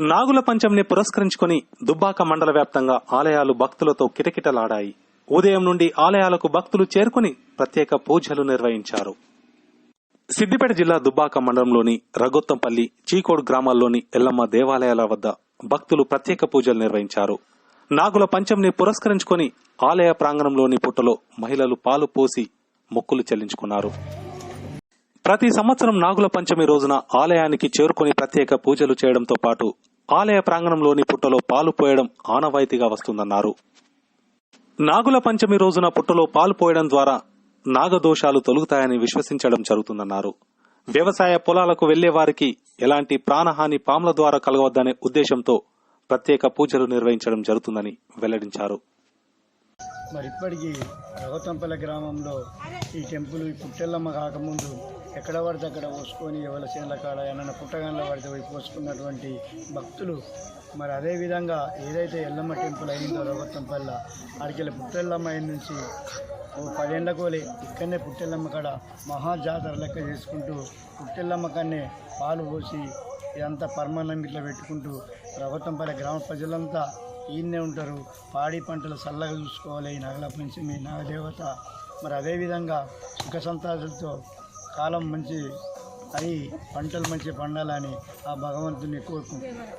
నాగుల పంచంని పురస్కరించుకొని దుబ్బాక మండల వ్యాప్తంగా ఆలయాలు భక్తులతో కిటకిటలాడాయి. ఉదయం నుండి ఆలయాలకు భక్తులు చేరుకుని ప్రత్యేక పూజలు నిర్వహించారు. సిద్దిపేట జిల్లా దుబ్బాక మండలంలోని రగొత్తంపల్లి చీకోడ్ గ్రామాల్లోని ఎల్లమ్మ దేవాలయాల వద్ద భక్తులు ప్రత్యేక పూజలు నిర్వహించారు. నాగుల పంచంని పురస్కరించుకొని ఆలయ ప్రాంగణంలోని పుట్టలో మహిళలు పాలు పోసి మొక్కులు చెల్లించుకున్నారు. ప్రతి సంవత్సరం నాగుల పంచమి రోజున ఆలయానికి చేరుకుని ప్రత్యేక పూజలు చేయడంతో పాటు ఆలయ ప్రాంగణంలోని పుట్టలో పాలు పోయడం ఆనవాయితీగా వస్తుందన్నారు. నాగుల పంచమి రోజున పుట్టలో పాలు పోయడం ద్వారా నాగదోషాలు తొలుగుతాయని విశ్వసించడం జరుగుతుందన్నారు. వ్యవసాయ పొలాలకు వెళ్ళే వారికి ఎలాంటి ప్రాణహాని పాముల ద్వారా కలగవద్దనే ఉద్దేశంతో ప్రత్యేక పూజలు నిర్వహించడం జరుగుతుందని వెల్లడించారు. మరి ఇప్పటికీ రఘుతంపల గ్రామంలో ఈ టెంపుల్ ఈ పుట్టెల్లమ్మ కాకముందు ఎక్కడ పడితే అక్కడ పోసుకొని ఎవరి చేనుల కాడ ఏమైనా పుట్టగండ్ల పడితే పోయి పోసుకున్నటువంటి భక్తులు. మరి అదేవిధంగా ఏదైతే ఎల్లమ్మ టెంపుల్ అయిందో రఘుతంపల్ల ఆడికెళ్ళి పుట్టెల్లమ్మ అయిన నుంచి ఓ పదేళ్ళ కోలే ఇక్కడనే పుట్టెల్లమ్మ కాడ మహా జాతర లెక్క చేసుకుంటూ పుట్టెల్లమ్మ కన్నే పాలు పోసి ఇదంతా పర్మనెంట్ ఇట్లా పెట్టుకుంటూ రఘుతంపల్లి గ్రామ ప్రజలంతా ఈయన్నే ఉంటారు. పాడి పంటలు చల్లగా చూసుకోవాలి. ఈ నగల మీ నాగదేవత. మరి అదేవిధంగా సుఖ సంతాసులతో కాలం మంచి అయి పంటలు మంచి పండాలని ఆ భగవంతుని కోరుకుంటున్నాను